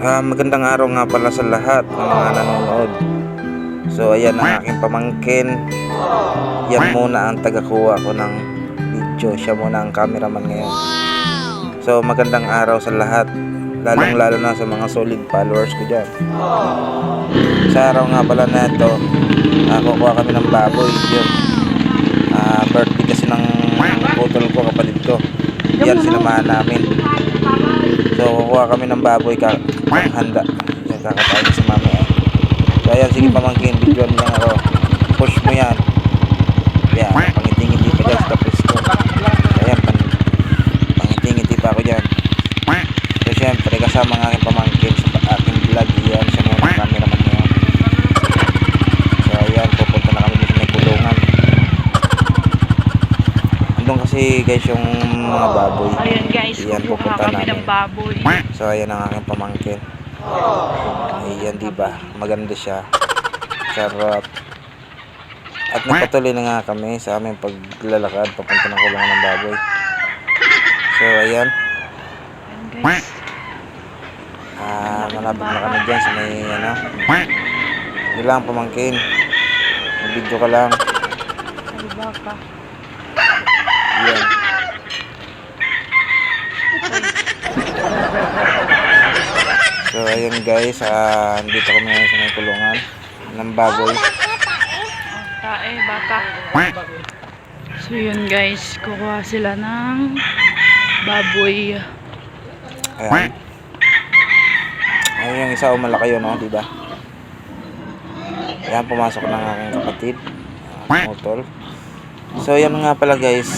Ah, magandang araw nga pala sa lahat ng mga nanonood. So ayan ang aking pamangkin. Yan muna ang tagakuha ko ng video. Siya muna ang cameraman ngayon. So magandang araw sa lahat. Lalong lalo na sa mga solid followers ko dyan. Sa araw nga pala na ito, ah, kukuha kami ng baboy. Yun. Ah, birthday kasi ng putol ko, kapatid ko. Yan, sinamahan namin. So, kukuha kami ng baboy ka handa. Yan, kakatayin sa mamaya. So, ayan, sige pamangkin, videoan mo lang ako. Push mo yan. Yan, pangiting-ngiti pa dyan sa tapos ko. Ayan, pang, pangiting-ngiti pa ako dyan. So, syempre, kasama ng aking pamangkin sa aking vlog. Yan, siya muna cameraman ngayon. So, ayan, pupunta na kami dito sa may kulungan. Kasi guys yung mga baboy. Ayan guys, Ayan, kukuha kami namin. ng baboy. So ayan ang aking pamangkin. Ayan, di ba? Maganda siya. Charot. At nagpatuloy na nga kami sa aming paglalakad papunta ng kulungan ng baboy. So ayan, Ayan guys. ah malapit na kami dyan sa may ano. Hindi lang pamangkin. Video ka lang. Ay baka. So ayan guys, ah dito kami ngayon sa may kulungan ng baboy. Tae, baka. So yun guys, kukuha sila ng baboy. Ayan. Ayun yung isa o malaki yun, no? Di ba? Ayan, pumasok ng aking kapatid. Uh, motol. So, yan nga pala guys.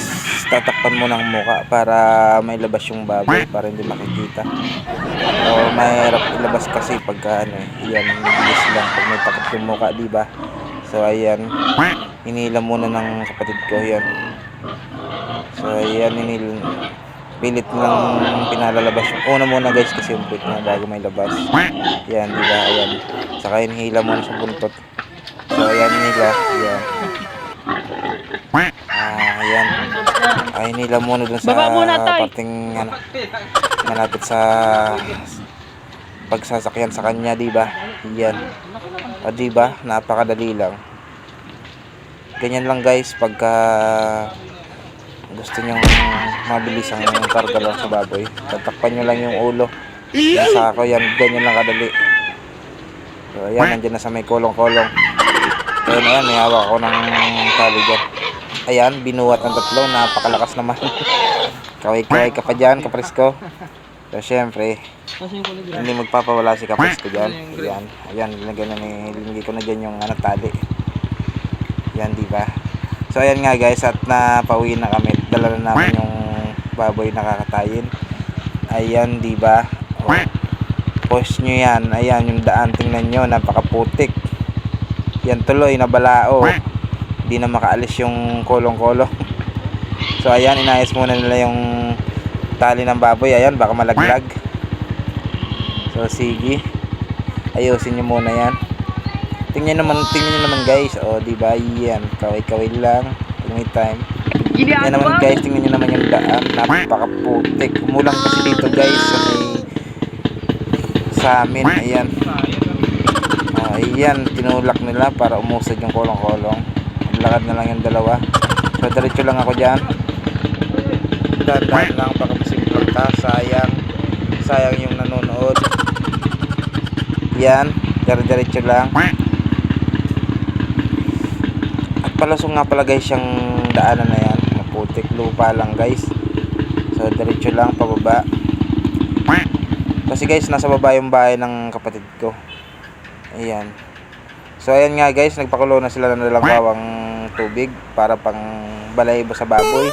Tatakpan mo ng muka para may labas yung baboy para hindi makikita. O mahirap ilabas kasi pagka ano. Yan, bilis lang pag may takip yung muka, di ba? So, ayan. Hinila muna ng kapatid ko yan. So, ayan, hinil pilit lang pinalalabas una muna guys kasi yung puwit na bago may labas yan di ba ayan saka hinihila muna sa buntot so ayan nila ayan ah ayan ay hinila muna dun sa Baba muna, Tay. parting ano malapit sa pagsasakyan sa kanya di ba? Yan. O di ba? Napakadali lang. Ganyan lang guys pagka gusto nyong mabilis ang karga lang sa baboy. Tatakpan nyo lang yung ulo. Yung sako yan ganyan lang kadali. So ayan nandyan na sa may kolong-kolong. Ayun ayan may hawak ako ng tali dyan ayan binuhat ng tatlo napakalakas naman kaway-kaway ka pa dyan kapresko so syempre hindi magpapawala si kapresko dyan ayan ayan linagyan na ni linagay ko na dyan yung ano, tali yan di ba So ayan nga guys at napauwi na kami. Dala na namin yung baboy na kakatayin. Ayan, di ba? Oh. Post nyo yan. Ayan yung daan. Tingnan nyo. Napakaputik. Yan tuloy. Nabalao. Hindi na makaalis yung kolong-kolong. So ayan, inayos muna nila yung tali ng baboy. Ayan, baka malaglag. So sige. Ayusin nyo muna yan. Tingnan naman, tingnan nyo naman guys. O, di ba? Yan, kaway-kaway lang. May time. Yan naman guys, tingnan nyo naman yung daan. Napakaputik. Umulang kasi dito guys sa may sa amin. Ayan. Ah, ayan, tinulak nila para umusad yung kolong-kolong. Maglakad na lang yung dalawa. So, diretso lang ako dyan. Dahan lang, baka masimplong ka. Sayang. Sayang yung nanonood. Yan, dire-diretso lang. At palusong nga pala guys yung daanan na yan. Maputik lupa lang guys. So diretso lang pababa. Kasi guys nasa baba yung bahay ng kapatid ko. Ayan. So ayan nga guys, nagpakulo na sila ng dalawang tubig para pang balaybo sa baboy.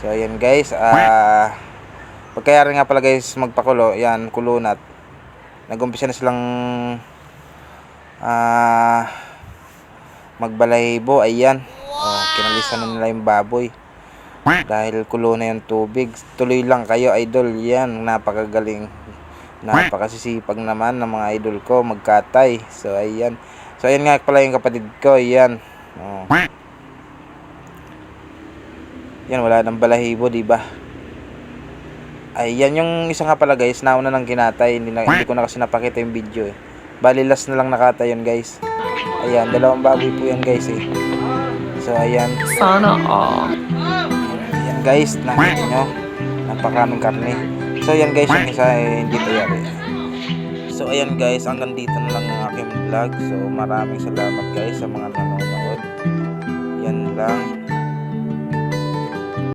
So ayan guys, ah pagkayari nga pala guys magpakulo, yan kulunat. Nagumpisa na silang ah magbalaybo, ayan. Oh, kinalisan na nila yung baboy. Dahil kulo na yung tubig. Tuloy lang kayo, idol. Yan, napakagaling. Napakasisipag naman ng mga idol ko magkatay. So, ayan. So, ayan nga pala yung kapatid ko. Ayan. Oh. Yan, wala nang balahibo, di ba? Ay, yan yung isa nga pala guys, nauna nang kinatay. Hindi, na, hindi ko na kasi napakita yung video eh. Bali, last na lang nakatay yun guys. Ayan, dalawang baboy po yan guys eh. So, ayan. Sana all. Ayan guys, nakita nyo. Napakaraming karne. So, ayan guys, yung isa eh, hindi pa yari. So, ayan guys, hanggang dito na lang ang aking vlog. So, maraming salamat guys sa mga nanonood. Yan lang.